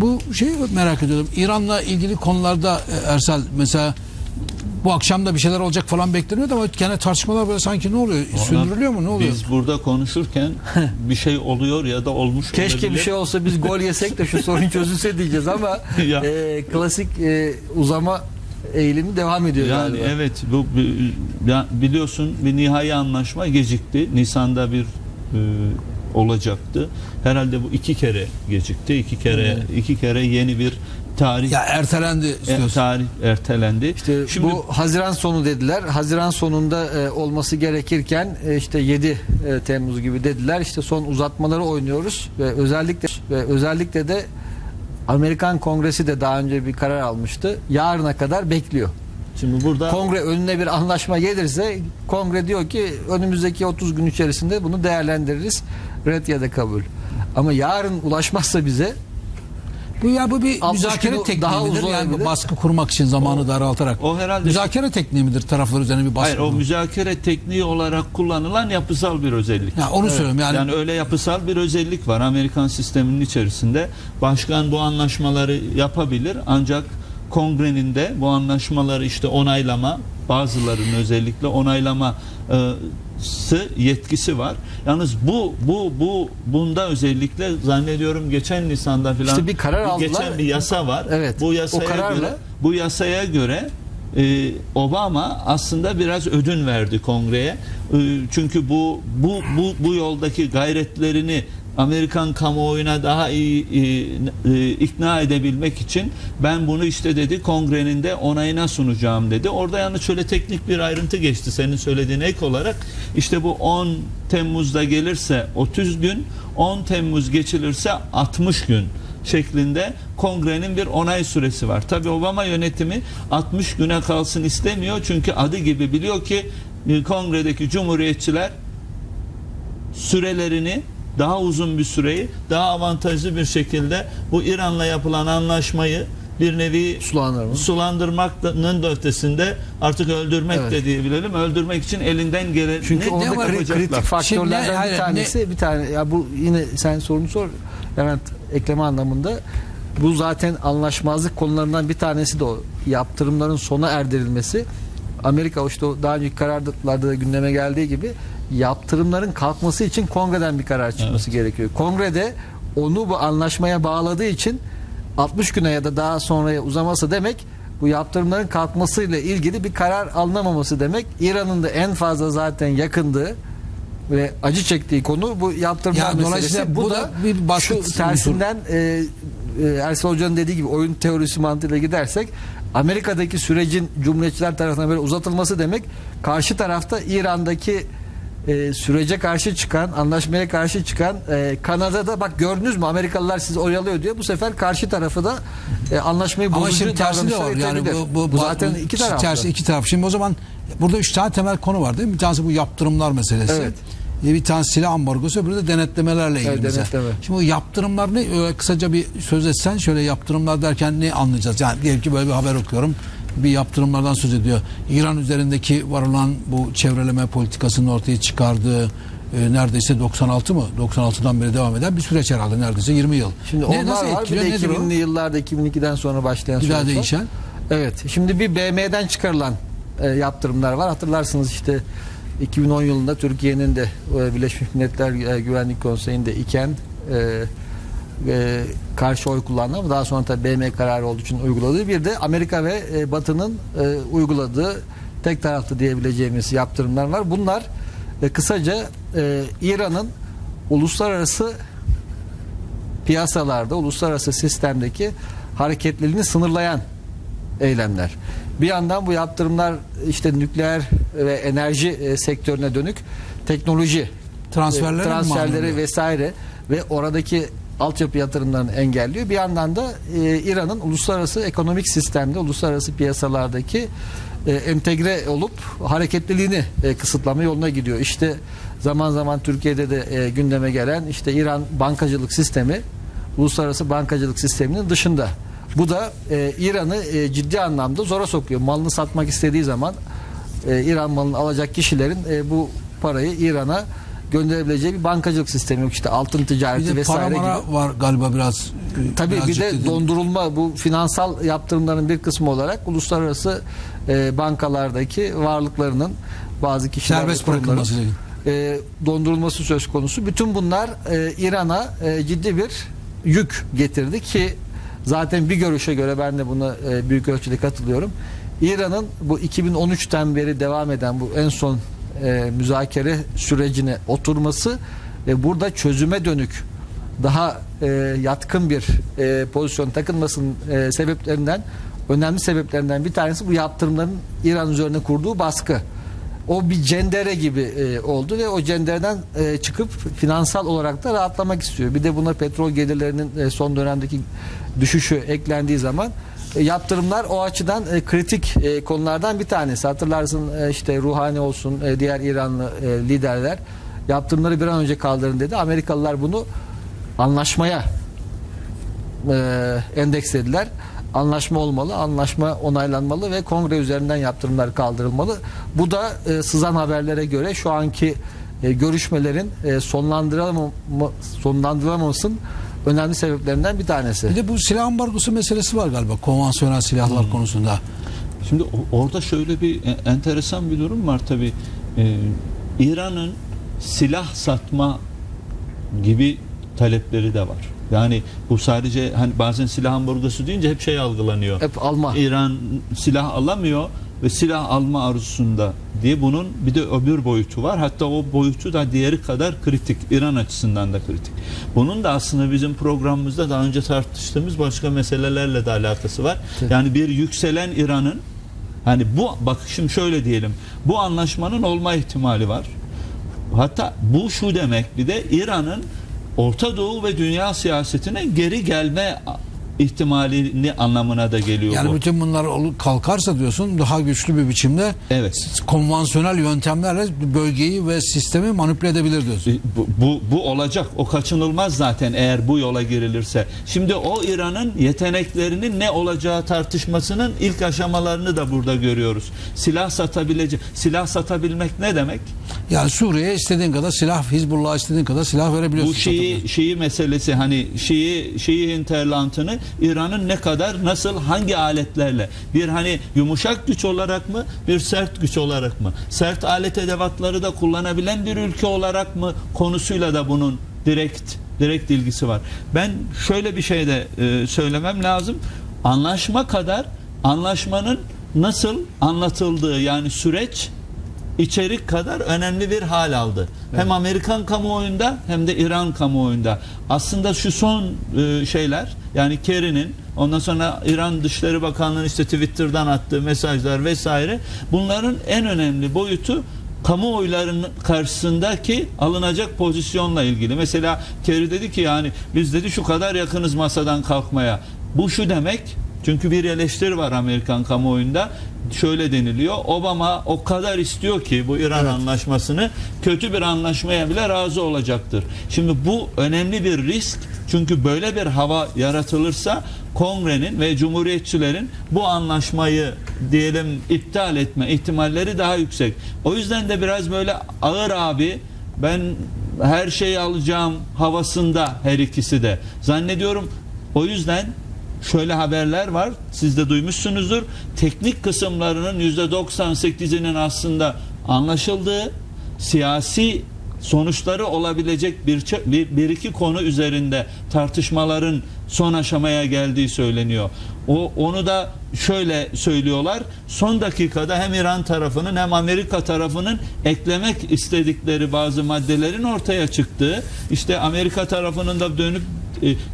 Bu şeyi merak ediyorum. İran'la ilgili konularda e, Ersel mesela bu akşam da bir şeyler olacak falan bekleniyordu ama gene tartışmalar böyle sanki ne oluyor? Sündürülüyor mu? Ne oluyor? Biz burada konuşurken bir şey oluyor ya da olmuş Keşke bir olabilir. şey olsa biz gol yesek de şu sorun çözülse diyeceğiz ama Ya. e, klasik e, uzama eğilimi devam ediyor Yani galiba. evet bu biliyorsun bir nihai anlaşma gecikti. Nisan'da bir e, olacaktı. Herhalde bu iki kere gecikti. İki kere iki kere yeni bir tarih Ya ertelendi e, tarih ertelendi. İşte Şimdi bu Haziran sonu dediler. Haziran sonunda e, olması gerekirken e, işte 7 e, Temmuz gibi dediler. İşte son uzatmaları oynuyoruz ve özellikle ve özellikle de Amerikan Kongresi de daha önce bir karar almıştı. Yarına kadar bekliyor. Şimdi burada Kongre önüne bir anlaşma gelirse kongre diyor ki önümüzdeki 30 gün içerisinde bunu değerlendiririz. Red ya da kabul. Ama yarın ulaşmazsa bize Bu ya bu bir 60 müzakere günü tekniği daha midir? uzun Yani olabilir. baskı kurmak için zamanı daraltarak. o herhalde müzakere tekniği midir taraflar üzerine bir baskı? Hayır o kurmak? müzakere tekniği olarak kullanılan yapısal bir özellik. Ya onu söylüyorum yani, Yani öyle yapısal bir özellik var Amerikan sisteminin içerisinde. Başkan bu anlaşmaları yapabilir ancak kongrenin de bu anlaşmaları işte onaylama bazılarının özellikle onaylaması yetkisi var. Yalnız bu bu bu bunda özellikle zannediyorum geçen Nisan'da filan İşte bir karar aldılar. geçen bir yasa var. Evet, Bu o yasaya kararla- göre bu yasaya göre e, Obama aslında biraz ödün verdi kongreye. E, çünkü bu bu bu bu yoldaki gayretlerini Amerikan kamuoyuna daha iyi e, e, ikna edebilmek için ben bunu işte dedi kongrenin de onayına sunacağım dedi. Orada yalnız şöyle teknik bir ayrıntı geçti senin söylediğin ek olarak. işte bu 10 Temmuz'da gelirse 30 gün, 10 Temmuz geçilirse 60 gün şeklinde kongrenin bir onay süresi var. Tabi Obama yönetimi 60 güne kalsın istemiyor çünkü adı gibi biliyor ki e, kongredeki cumhuriyetçiler sürelerini daha uzun bir süreyi daha avantajlı bir şekilde bu İran'la yapılan anlaşmayı bir nevi Sulanır mı? sulandırmanın da ötesinde artık öldürmek Evet. de diyebilelim. Öldürmek için elinden geleni Çünkü ne orada var? kri- yapacaklar? kritik faktörlerden Şimdi ne- hayır, bir tanesi bir tane ya bu yine sen sorunu sor Levent ekleme anlamında bu zaten anlaşmazlık konularından bir tanesi de o yaptırımların sona erdirilmesi Amerika işte daha önceki kararlarda da gündeme geldiği gibi yaptırımların kalkması için kongreden bir karar çıkması gerekiyor. Kongrede onu bu anlaşmaya bağladığı için 60 güne ya da daha sonraya uzaması demek bu yaptırımların kalkmasıyla ilgili bir karar alınamaması demek. İran'ın da en fazla zaten yakındığı ve acı çektiği konu bu yaptırımlar Ya meselesi. dolayısıyla bu da bir baskı tersinden e, e, Ersel Hoca'nın dediği gibi oyun teorisi mantığıyla gidersek Amerika'daki sürecin Cumhuriyetçiler tarafından böyle uzatılması demek karşı tarafta İran'daki e, sürece karşı çıkan, anlaşmaya karşı çıkan e, Kanada'da bak gördünüz mü Amerikalılar sizi oyalıyor diyor. Bu sefer karşı tarafı da e, anlaşmayı Ama bozucu şimdi tersi de var. Yani bu, bu, Bu zaten iki taraflı. Tersi iki taraf. Şimdi o zaman burada üç tane temel konu var değil mi? Bir tanesi bu yaptırımlar meselesi. Evet. Bir tanesi silah ambargosu, öbürü de denetlemelerle ilgili. Evet, mesela. denetleme. Şimdi bu yaptırımlar ne? Öyle kısaca bir söz etsen şöyle yaptırımlar derken ne anlayacağız? Yani diyelim ki böyle bir haber okuyorum. Bir yaptırımlardan söz ediyor. İran üzerindeki varılan bu çevreleme politikasının ortaya çıkardığı e, neredeyse 96 mı? 96'dan beri devam eden bir süreç herhalde neredeyse 20 yıl. Şimdi Ne- onlar nasıl var. Bir de Nedir o? 2000'li yıllarda 2002'den sonra başlayan Bir daha değişen. Evet. Şimdi bir BM'den çıkarılan e, yaptırımlar var. Hatırlarsınız işte 2010 yılında Türkiye'nin de e, Birleşmiş Milletler e, Güvenlik Konseyi'nde iken e, e, karşı oy kullandı ama daha sonra tabii BM kararı olduğu için uyguladığı bir de Amerika ve e, Batı'nın e, uyguladığı tek taraflı diyebileceğimiz yaptırımlar var. Bunlar e, kısaca e, İran'ın uluslararası piyasalarda, uluslararası sistemdeki hareketliliğini sınırlayan eylemler. Bir yandan bu yaptırımlar işte nükleer ve enerji e, sektörüne dönük teknoloji Transferleri e, transferleri vesaire ve oradaki altyapı yatırımlarını engelliyor. Bir yandan da e, İran'ın uluslararası ekonomik sistemde, uluslararası piyasalardaki e, entegre olup hareketliliğini e, kısıtlama yoluna gidiyor. İşte zaman zaman Türkiye'de de e, gündeme gelen işte İran bankacılık sistemi uluslararası bankacılık sisteminin dışında. Bu da e, İran'ı e, ciddi anlamda zora sokuyor. Malını satmak istediği zaman e, İran malını alacak kişilerin e, bu parayı İran'a gönderebileceği bir bankacılık sistemi yok. İşte altın Bir ticareti de para vesaire gibi. mara var galiba biraz. Tabii bir de dondurulma bu finansal yaptırımların bir kısmı olarak uluslararası e, bankalardaki varlıklarının bazı kişiler serbest bırakılması. e, dondurulması söz konusu. Bütün bunlar e, İran'a e, ciddi bir yük getirdi ki zaten bir görüşe göre ben de buna e, büyük ölçüde katılıyorum. İran'ın bu 2013'ten beri devam eden bu en son e, müzakere sürecine oturması ve burada çözüme dönük daha e, yatkın bir e, pozisyon takılmasının e, sebeplerinden önemli sebeplerinden bir tanesi bu yaptırımların İran üzerine kurduğu baskı. O bir cendere gibi e, oldu ve o cendereden e, çıkıp finansal olarak da rahatlamak istiyor. Bir de buna petrol gelirlerinin e, son dönemdeki düşüşü eklendiği zaman yaptırımlar o açıdan e, kritik e, konulardan bir tanesi. Hatırlarsın e, işte Ruhani olsun e, diğer İranlı e, liderler yaptırımları bir an önce kaldırın dedi. Amerikalılar bunu anlaşmaya e, endekslediler. Anlaşma olmalı, anlaşma onaylanmalı ve kongre üzerinden yaptırımlar kaldırılmalı. Bu da e, sızan haberlere göre şu anki e, görüşmelerin e, sonlandırılamamasının önemli sebeplerinden bir tanesi. Bir de bu silah ambargosu meselesi var galiba konvansiyonel silahlar Hmm. konusunda. Şimdi orada şöyle bir e- enteresan bir durum var tabi. İran'ın silah satma gibi talepleri de var. Yani bu sadece hani bazen silah ambargosu deyince hep şey algılanıyor. Hep alma. İran silah alamıyor ve silah alma arzusunda diye bunun bir de öbür boyutu var. Hatta o boyutu da diğeri kadar kritik. İran açısından da kritik. Bunun da aslında bizim programımızda daha önce tartıştığımız başka meselelerle de alakası var. Evet. Yani bir yükselen İran'ın hani bu bak şimdi şöyle diyelim. Bu anlaşmanın olma ihtimali var. Hatta bu şu demek bir de İran'ın Orta Doğu ve dünya siyasetine geri gelme ihtimalini anlamına da geliyor Yani bu. bütün bunlar kalkarsa diyorsun daha güçlü bir biçimde Evet. konvansiyonel yöntemlerle bölgeyi ve sistemi manipüle edebilir diyorsun. E, Bu, bu, bu olacak. O kaçınılmaz zaten eğer bu yola girilirse. Şimdi o İran'ın yeteneklerinin ne olacağı tartışmasının ilk aşamalarını da burada görüyoruz. Silah satabilecek. Silah satabilmek ne demek? Yani Suriye'ye istediğin kadar silah, Hizbullah'a istediğin kadar silah verebiliyorsun. Bu satabiliyorsun. Şii meselesi hani Şii, Şii hinterlantını İran'ın ne kadar nasıl hangi aletlerle bir hani yumuşak güç olarak mı bir sert güç olarak mı sert alet edevatları da kullanabilen bir ülke olarak mı konusuyla da bunun direkt direkt ilgisi var. Ben şöyle bir şey de e, söylemem lazım. Anlaşma kadar anlaşmanın nasıl anlatıldığı yani süreç içerik kadar önemli bir hal aldı. Hem Amerikan kamuoyunda hem de İran kamuoyunda. Aslında şu son e, şeyler yani Kerry'nin ondan sonra İran Dışişleri Bakanlığı'nın işte Twitter'dan attığı mesajlar vesaire bunların en önemli boyutu kamuoylarının karşısındaki alınacak pozisyonla ilgili. Mesela Kerry dedi ki yani biz dedi şu kadar yakınız masadan kalkmaya. Bu şu demek çünkü bir eleştiri var Amerikan kamuoyunda. Şöyle deniliyor. Obama o kadar istiyor ki bu İran anlaşmasını kötü bir anlaşmaya bile razı olacaktır. Şimdi bu önemli bir risk. Çünkü böyle bir hava yaratılırsa kongrenin ve cumhuriyetçilerin bu anlaşmayı diyelim iptal etme ihtimalleri daha yüksek. O yüzden de biraz böyle ağır abi ben her şeyi alacağım havasında her ikisi de. Zannediyorum o yüzden şöyle haberler var. Siz de duymuşsunuzdur. Teknik kısımlarının %98'inin aslında anlaşıldığı siyasi sonuçları olabilecek bir, bir, bir iki konu üzerinde tartışmaların son aşamaya geldiği söyleniyor. O onu da şöyle söylüyorlar. Son dakikada hem İran tarafının hem Amerika tarafının eklemek istedikleri bazı maddelerin ortaya çıktığı, işte Amerika tarafının da dönüp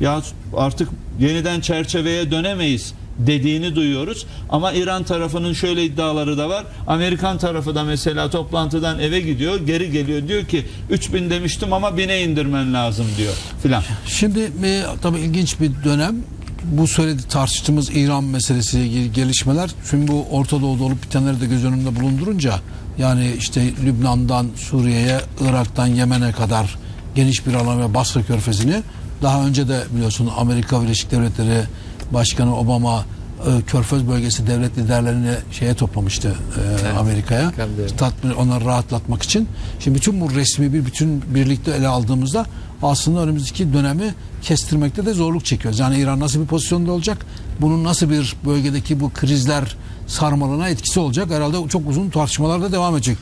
ya artık yeniden çerçeveye dönemeyiz dediğini duyuyoruz. Ama İran tarafının şöyle iddiaları da var. Amerikan tarafı da mesela toplantıdan eve gidiyor, geri geliyor diyor ki 3000 demiştim ama 1000'e indirmen lazım diyor filan. Şimdi e, tabii ilginç bir dönem. Bu söyledi tartıştığımız İran meselesiyle ilgili gelişmeler. Şimdi bu Orta Doğu'da olup bitenleri de göz önünde bulundurunca yani işte Lübnan'dan Suriye'ye, Irak'tan Yemen'e kadar geniş bir alan ve Basra Körfezi'ni daha önce de biliyorsun Amerika Birleşik Devletleri Başkanı Obama e, Körfez bölgesi devlet liderlerini şeye toplamıştı e, Evet. Amerika'ya. Tatmin, onları rahatlatmak için. Şimdi bütün bu resmi bir bütün birlikte ele aldığımızda aslında önümüzdeki dönemi kestirmekte de zorluk çekiyoruz. Yani İran nasıl bir pozisyonda olacak? Bunun nasıl bir bölgedeki bu krizler sarmalına etkisi olacak? Herhalde çok uzun tartışmalar da devam edecek.